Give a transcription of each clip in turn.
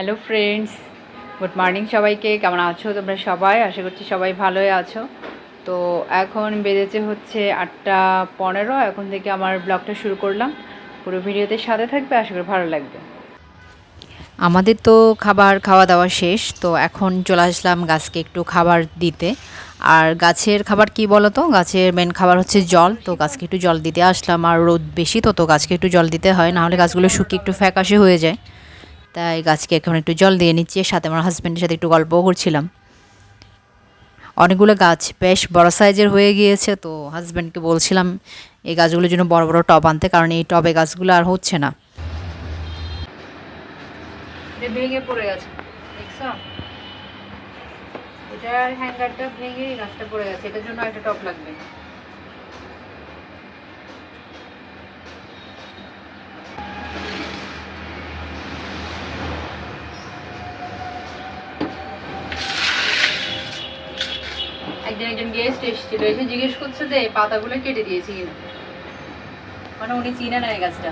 Hello friends good morning সবাইকে। কেমন আছো তোমরা সবাই? আশা করছি সবাই ভালোই আছো। তো এখন বেজেছে হচ্ছে আটটা পনেরো। এখন থেকে আমার ব্লগটা শুরু করলাম। পুরো ভিডিওতে সাথে থাকবে, আশা করি ভালো লাগবে। আমাদের তো খাবার খাওয়া দাওয়া শেষ, তো এখন চলে আসলাম গাছকে একটু খাবার দিতে। আর গাছের খাবার কি বলো তো গাছের মেন খাবার হচ্ছে জল, তো গাছকে একটু জল দিতে আসলাম। আর রোদ বেশি, তো তো গাছকে একটু জল দিতে হয়। নাহলে গাছগুলো শুকিয়ে একটু ফ্যাকাশে হয়ে যায়। তাই গাছকে এখন একটু জল দিয়ে নিচ্ছি, সাথে আমার হাজব্যান্ডের সাথে একটু গল্পও করছিলাম। অনেকগুলো গাছ বেশ বড় সাইজের হয়ে গিয়েছে, তো হাজব্যান্ডকে বলছিলাম, এই গাছগুলোর জন্য বড় বড় টব আনতে, কারণ এই টবে গাছগুলো আর হচ্ছে না। ভেঙে পড়ে গেছে, দেখছ? এটার হ্যাঙ্গারটা ভেঙে গাছটা পড়ে গেছে, এটার জন্য একটা টপ লাগবে। একদিন একজন গেস্ট এসেছিল, এসে জিজ্ঞেস করছে যে পাতাগুলো কেটে দিয়েছি কিনা। মানে উনি চিনে না এই গাছটা।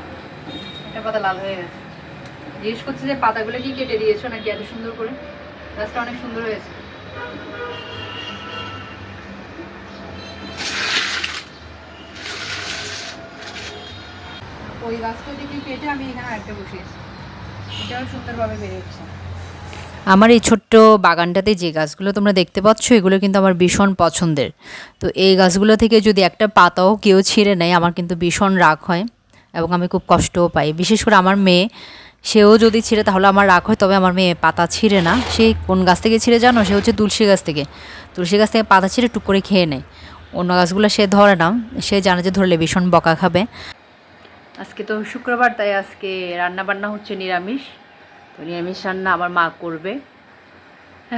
একটা পাতা লাল হয়ে গেছে। জিজ্ঞেস করছে যে পাতাগুলো কি কেটে দিয়েছ নাকি এত সুন্দর করে? গাছটা অনেক সুন্দর হয়েছে। ওই গাছটা থেকে কেটে আমি এখানে একটা বসিয়েছি। এটাও সুন্দরভাবে বেড়ে উঠছে আমার এই ছোট্ট বাগানটাতে যে গাছগুলো তোমরা দেখতে পাচ্ছ, এগুলো কিন্তু আমার ভীষণ পছন্দের। তো এই গাছগুলো থেকে যদি একটা পাতাও কেউ ছিঁড়ে নেয়, আমার কিন্তু ভীষণ রাগ হয় এবং আমি খুব কষ্টও পাই। বিশেষ করে আমার মেয়ে, সেও যদি ছিঁড়ে, তাহলে আমার রাগ হয়, তবে আমার মেয়ে পাতা ছিঁড়ে না। সে কোন গাছ থেকে ছিঁড়ে জানো? সে হচ্ছে তুলসী গাছ থেকে। তুলসী গাছ থেকে পাতা ছিঁড়ে টুক করে খেয়ে নেয়। অন্য গাছগুলো সে ধরে না। সে জানে যে ধরলে ভীষণ বকা খাবে। আজকে তো শুক্রবার, তাই আজকে রান্না বান্না হচ্ছে নিরামিষ। তো নিরামিষ রান্না আমার মা করবে।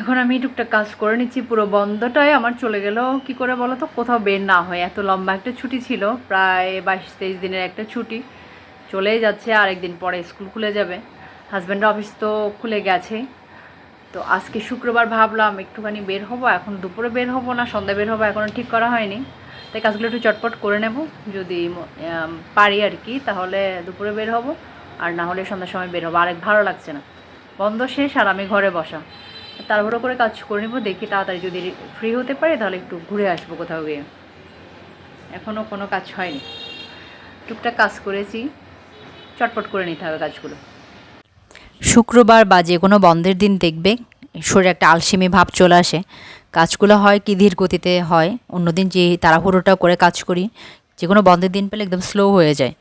এখন আমি টুকটাক কাজ করে নিচ্ছি, পুরো বন্ধটাই আমার চলে গেল। কি করে বলো তো? কোথাও বের না হয়। এত লম্বা একটা ছুটি ছিল, প্রায় বাইশ তেইশ দিনের একটা ছুটি। চলেই যাচ্ছে, আরেকদিন পরে স্কুল খুলে যাবে। হাজব্যান্ডের অফিস তো খুলে গেছে। তো আজকে শুক্রবার ভাবলাম, একটুখানি বের হব। এখন দুপুরে বের হব না সন্ধ্যা বের হব এখনও ঠিক করা হয়নি। তাই কাজগুলো একটু চটপট করে নেব। যদি পারি আর কি, তাহলে দুপুরে বের হব। আর না হলে সন্ধ্যার সময় বের হব। আরেক ভালো লাগছে না। বন্ধ শেষ আর আমি ঘরে বসা। তাড়াহুড়ো করে কাজ করে নেব, দেখি তাড়াতাড়ি যদি ফ্রি হতে পারে তাহলে একটু ঘুরে আসব কোথাও গিয়ে। এখনও কোনো কাজ হয়নি। টুকটাক কাজ করেছি। চটপট করে নিতে হবে কাজগুলো। শুক্রবার বা যে কোনো বন্ধের দিন দেখবে। শরীরে একটা আলসেমি ভাব চলে আসে। কাজগুলো হয় কি ধীর গতিতে হয়। অন্যদিন যে তাড়াহুড়োটা করে কাজ করি, যে কোনো বন্ধের দিন পেলে একদম স্লো হয়ে যায়।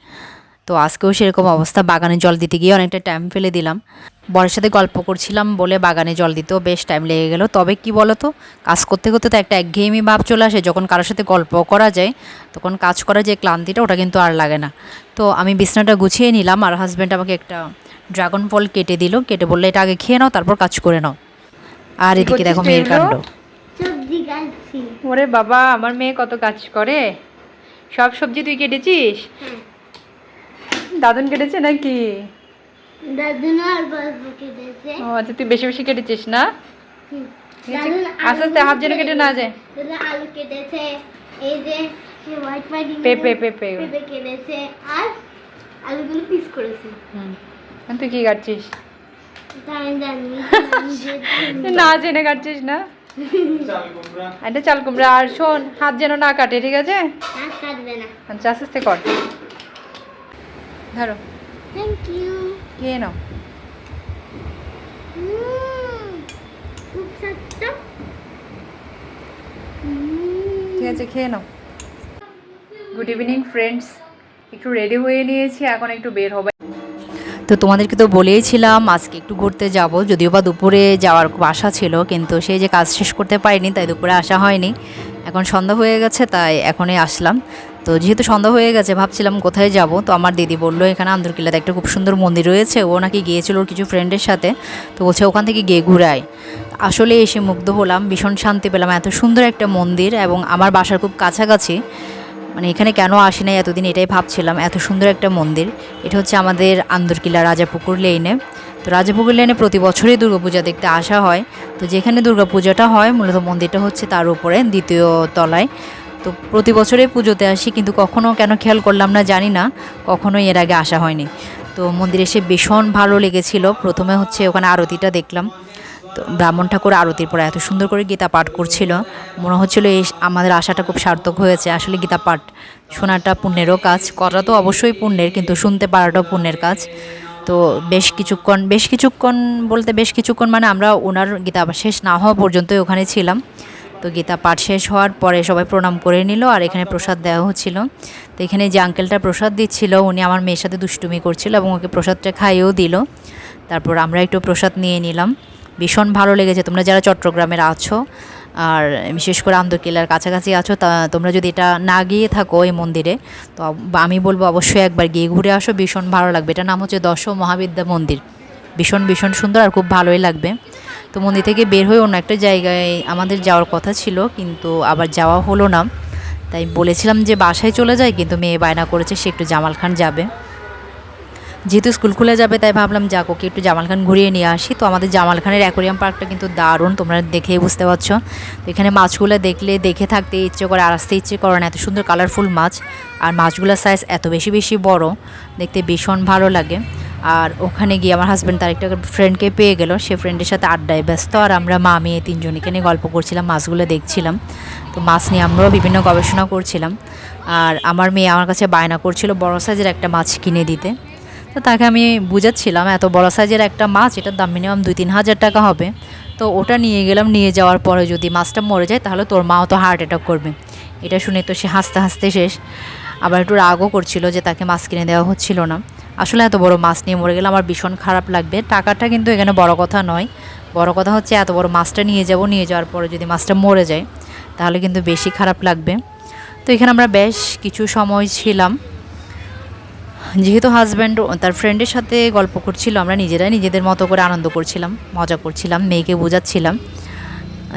তো আজকেও সেরকম অবস্থা বাগানে জল দিতে গিয়ে অনেকটা টাইম ফেলে দিলাম। বরের সাথে গল্প করছিলাম বলে বাগানে জল দিতেও বেশ টাইম লেগে গেল। তবে কি বলো তো কাজ করতে করতে তো একটা একঘেয়েমি ভাব চলে আসে যখন কারোর সাথে গল্প করা যায় তখন কাজ করার যে ক্লান্তিটা ওটা কিন্তু আর লাগে না। তো আমি বিছনাটা গুছিয়ে নিলাম আর হাজব্যান্ড আমাকে একটা ড্রাগন ফল কেটে দিল। কেটে বললে এটা আগে খেয়ে নাও তারপর কাজ করে নাও। আর এদিকে দেখো মেয়ের কাণ্ড। ওরে বাবা আমার মেয়ে কত কাজ করে। সব সবজি তুই কেটেছিস? দাদুন কেটেছে নাকি? দাদুন আর গল্প কেটেছে। ও আচ্ছা তুই বেশি বেশি কেটেছিস না? ঠিক আছে। দাদুন আস্তে আস্তে হাত যেন কেটে না যায়। আলু কেটেছে। এই যে হোয়াইট হোয়াইট পেঁপে পেঁপে পেঁপে কেটেছে। আর আলুগুলো পিস করেছে। হুম। তুই কি কাটছিস? না জেনে কাটছিস না? এটা চাল কুমড়া আর শোন হাত যেন না কাটে ঠিক আছে? আর কাটবে না। আচ্ছা আস্তে আস্তে কর। ধরো। থ্যাংক ইউ খেয়ে নাও? ঠিক আছে খেয়ে নাও। গুড ইভিনিং ফ্রেন্ডস একটু রেডি হয়ে নিয়েছি এখন একটু বের হবে। তো তোমাদেরকে তো বলেইছিলাম আজকে একটু ঘুরতে যাব। যদিও বা দুপুরে যাওয়ার খুব আশা ছিল কিন্তু সেই যে কাজ শেষ করতে পারিনি তাই দুপুরে আসা হয়নি। এখন সন্ধ্যা হয়ে গেছে, তাই এখনই আসলাম। তো যেহেতু সন্ধ্যা হয়ে গেছে, ভাবছিলাম কোথায় যাব, তো আমার দিদি বলল, এখানে আন্দরকিল্লাতে একটা খুব সুন্দর মন্দির রয়েছে। ও নাকি গিয়েছিল ওর কিছু ফ্রেন্ডের সাথে, তো বলছে ওখান থেকে গিয়ে ঘুরে আয় আসলে এসে মুগ্ধ হলাম, ভীষণ শান্তি পেলাম, এত সুন্দর একটা মন্দির এবং আমার বাসার খুব কাছাকাছি। মানে এখানে কেন আসি নাই, এতদিন এটাই ভাবছিলাম, এত সুন্দর একটা মন্দির। এটা হচ্ছে আমাদের আন্দরকিল্লা রাজাপুকুর লেনে তো রাজাপুকুর লেনে প্রতি বছরই দুর্গাপূজা দেখতে আসা হয়। তো যেখানে দুর্গাপূজাটা হয়, মূলত মন্দিরটা হচ্ছে তার উপরে, দ্বিতীয় তলায়। তো প্রতি বছরে পুজোতে আসি, কিন্তু কখনও কেন খেয়াল করলাম না, জানি না। কখনোই এর আগে আসা হয়নি। তো মন্দিরে এসে ভীষণ ভালো লেগেছিল। প্রথমে হচ্ছে ওখানে আরতিটা দেখলাম। তো ব্রাহ্মণ ঠাকুর আরতির পরে এত সুন্দর করে গীতা পাঠ করছিল। মনে হচ্ছিল এই আমাদের আশাটা খুব সার্থক হয়েছে। আসলে গীতা পাঠ শোনাটা পুণ্যেরও কাজ, করা তো অবশ্যই পুণ্যের, কিন্তু শুনতে পারাটাও পুণ্যের কাজ। তো বেশ কিছুক্ষণ বেশ কিছুক্ষণ বলতে বেশ কিছুক্ষণ মানে আমরা ওনার গীতা শেষ না হওয়া পর্যন্তই ওখানে ছিলাম। তো গীতা পাঠ শেষ হওয়ার পরে সবাই প্রণাম করে নিল আর এখানে প্রসাদ দেওয়া হচ্ছিল। তো এখানে যে আঙ্কেলটা প্রসাদ দিচ্ছিল, উনি আমার মেয়ের সাথে দুষ্টুমি করছিল এবং ওকে প্রসাদটা খাইয়েও দিল। তারপর আমরা একটু প্রসাদ নিয়ে নিলাম। ভীষণ ভালো লেগেছে। তোমরা যারা চট্টগ্রামের আছো আর বিশেষ করে আন্দরকিল্লার কাছাকাছি আছো, তা তোমরা যদি এটা না গিয়ে থাকো এই মন্দিরে, তো আমি বলব অবশ্যই একবার গিয়ে ঘুরে আসো, ভীষণ ভালো লাগবে। এটার নাম হচ্ছে দশ মহাবিদ্যা মন্দির। ভীষণ ভীষণ সুন্দর আর খুব ভালোই লাগবে। তো মন্দির থেকে বের হয়ে অন্য একটা জায়গায় আমাদের যাওয়ার কথা ছিল, কিন্তু আবার যাওয়া হলো না। তাই বলেছিলাম যে বাসায় চলে যায় কিন্তু মেয়ে বায়না করেছে, সে একটু জামাল খান যাবে। যেহেতু স্কুল খুলে যাবে, তাই ভাবলাম যাক, ওকে একটু জামাল খান ঘুরিয়ে নিয়ে আসি। তো আমাদের জামাল খানের অ্যাকোরিয়াম পার্কটা কিন্তু দারুণ, তোমরা দেখেই বুঝতে পারছ। তো এখানে মাছগুলো দেখলে, দেখে থাকতে ইচ্ছে করে, আর আসতে ইচ্ছে করে না, এত সুন্দর কালারফুল মাছ। আর মাছগুলোর সাইজ এত বেশি বেশি বড়, দেখতে ভীষণ ভালো লাগে। আর ওখানে গিয়ে আমার হাজব্যান্ড তার একটা ফ্রেন্ডকে পেয়ে গেল, সে ফ্রেন্ডের সাথে আড্ডায় ব্যস্ত, আর আমরা মা মেয়ে তিনজনকে নিয়ে গল্প করছিলাম, মাছগুলো দেখছিলাম। তো মাছ নিয়ে আমরাও বিভিন্ন গবেষণা করছিলাম। আর আমার মেয়ে আমার কাছে বায়না করছিল, বড় সাইজের একটা মাছ কিনে দিতে। তো তাকে আমি বুঝাচ্ছিলাম এত বড় সাইজের একটা মাছ, এটার দাম মিনিমাম দুই তিন হাজার টাকা হবে। তো ওটা নিয়ে গেলাম, নিয়ে যাওয়ার পরে যদি মাছটা মরে যায়, তাহলে তোর মাও তো হার্ট অ্যাটাক করবে। এটা শুনে তো সে হাসতে হাসতে শেষ। আবার একটু রাগও করছিল যে তাকে মাছ কিনে দেওয়া হচ্ছিল না। আসলে এত বড় মাছ নিয়ে মরে গেলে আমার ভীষণ খারাপ লাগবে। টাকাটা কিন্তু এখানে বড় কথা নয়। বড় কথা হচ্ছে এত বড় মাছটা নিয়ে যাব, নিয়ে যাওয়ার পরে যদি মাছটা মরে যায়, তাহলে কিন্তু বেশি খারাপ লাগবে। তো এখানে আমরা বেশ কিছু সময় ছিলাম। যেহেতু হাজব্যান্ড তার ফ্রেন্ডের সাথে গল্প করছিল, আমরা নিজেরাই নিজেদের মতো করে আনন্দ করছিলাম, মজা করছিলাম, মেয়েকে বোঝাচ্ছিলাম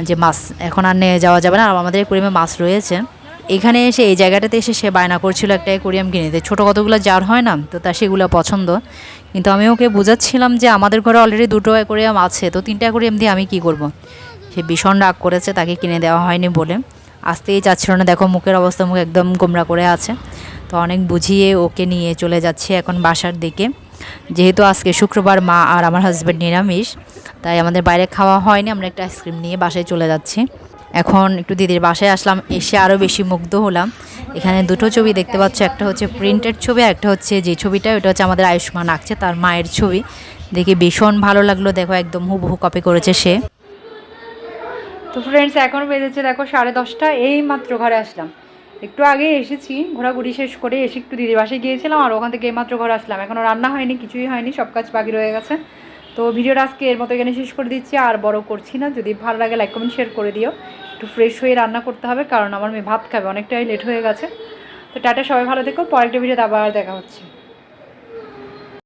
যে মাছ এখন আর নিয়ে যাওয়া যাবে না, আর আমাদের একুরিয়ামে মাছ রয়েছে। এখানে এসে এই জায়গাটাতে এসে সে বায়না করছিল একটা একুরিয়াম কিনে দিতে ছোটো কতগুলো যার হয় না, তো তার সেগুলো পছন্দ। কিন্তু আমি ওকে বোঝাচ্ছিলাম যে আমাদের ঘরে অলরেডি দুটো অ্যাকোরিয়াম আছে, তো তিনটা অ্যাকোরিয়াম দিয়ে আমি কি করব। সে ভীষণ রাগ করেছে, তাকে কিনে দেওয়া হয়নি বলে। আসতেই চাচ্ছিল না। দেখো, মুখের অবস্থা মুখ একদম গোমরা করে আছে। তো অনেক বুঝিয়ে ওকে নিয়ে চলে যাচ্ছে এখন বাসার দিকে। যেহেতু আজকে শুক্রবার মা আর আমার হাজব্যান্ড নিরামিষ, তাই আমাদের বাইরে খাওয়া হয়নি। আমরা একটা আইসক্রিম নিয়ে বাসায় চলে যাচ্ছি। এখন একটু দিদির বাসায় আসলাম, এসে আরও বেশি মুগ্ধ হলাম। এখানে দুটো ছবি দেখতে পাচ্ছ, একটা হচ্ছে প্রিন্টেড ছবি একটা হচ্ছে যে ছবিটা, ওটা হচ্ছে আমাদের আয়ুষ্মান আঁকছে, তার মায়ের ছবি। দেখে ভীষণ ভালো লাগল, দেখো একদম হুবহু কপি করেছে সে। তো ফ্রেন্ডস এখন বেজেছে দেখো সাড়ে দশটা, এই মাত্র ঘরে আসলাম। একটু আগে এসেছি, ঘোরাঘুরি শেষ করে এসে একটু দিদির বাসায় গিয়েছিলাম আর ওখান থেকে এইমাত্র ঘরে আসলাম। এখনও রান্না হয়নি, কিছুই হয়নি, সব কাজ বাকি রয়ে গেছে। তো ভিডিওটা আজকে এর মতো এখানে শেষ করে দিচ্ছি, আর বড় করছি না। যদি ভালো লাগে লাইক কমেন্ট শেয়ার করে দিও। একটু ফ্রেশ হয়ে রান্না করতে হবে, কারণ আমার মেয়ে ভাত খাবে, অনেকটাই লেট হয়ে গেছে। তো টাটা, সবাই ভালো থেকো, পরের একটা ভিডিওতে আবার দেখা হচ্ছে।